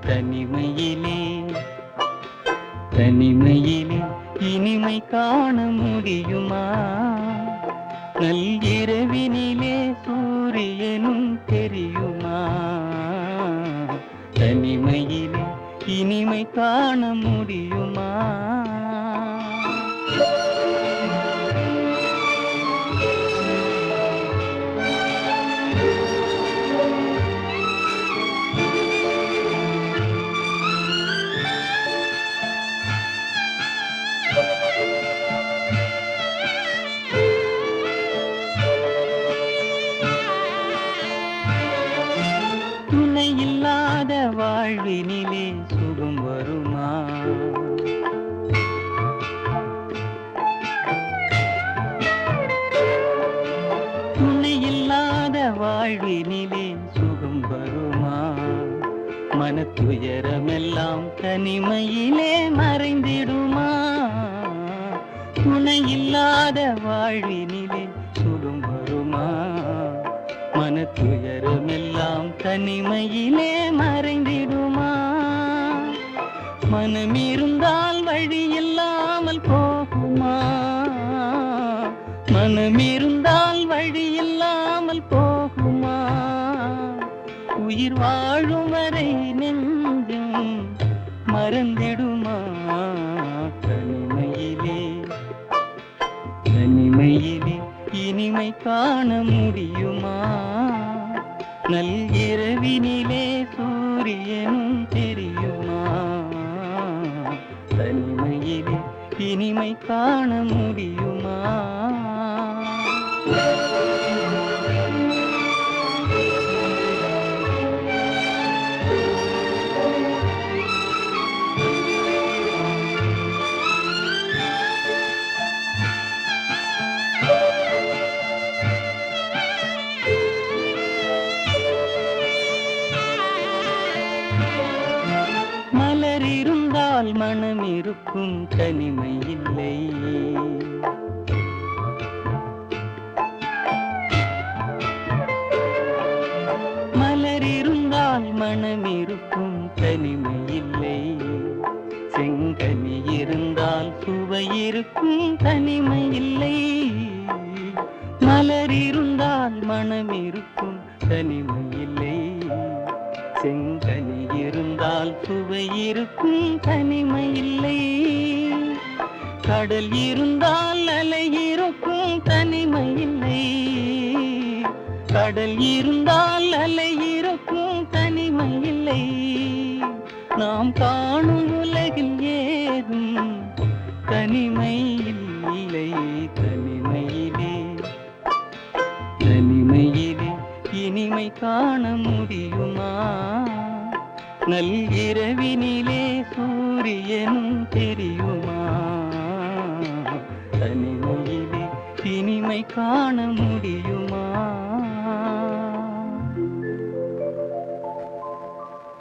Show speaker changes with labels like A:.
A: தனிமையிலே தனிமையிலே இனிமை காண முடியுமா? நல்கிரவினிலே சூரியனும் தெரியுமா? தனிமையிலே இனிமை காண முடியுமா? வாழ்வினிலே சுகம் வருமா? துணை இல்லாத வாழ்வினிலே சுகம் வருமா? மனத்துயரமெல்லாம் தனிமையிலே மறைந்திடுமா? துணை இல்லாத வாழ்வினிலே மனத்துயரமெல்லாம் தனிமையிலே மறைந்திடுமா? மனம் இருந்தால் வழி இல்லாமல் போகுமா? மனம் இருந்தால் வழி இல்லாமல் போகுமா? உயிர் வாழும் வரை நெஞ்சும் மறந்திடும் இனிமை காண முடியுமா? நல்கிரவினிலே சூரியனும் தெரியுமா? தனிமையிலே இனிமை காண முடியுமா? ஆனால் மனம் இருக்கும் தனிமை இல்லை மலர் இருந்தால் மனம் இருக்கும் தனிமை இல்லை செங்கனி இருந்தால் சுவை இருக்கும் தனிமை இல்லை மலர் இருந்தால் மனம் இருக்கும் தனிமை இல்லை செங்க இருந்தால் சுவை இருக்கும் தனிமை இல்லை. கடல் இருந்தால் அலை இருக்கும் தனிமை இல்லை. கடல் இருந்தால் அலை இருக்கும் தனிமை இல்லை. நாம் காணும் உலகில் ஏதும் தனிமை இல்லை. தனிமையிலே தனிமையிலே இனிமை காண முடியுமா? நல்கிரவினிலே சூரியனும் தெரியுமா? தனிமையிலே இனிமை காண முடியுமா?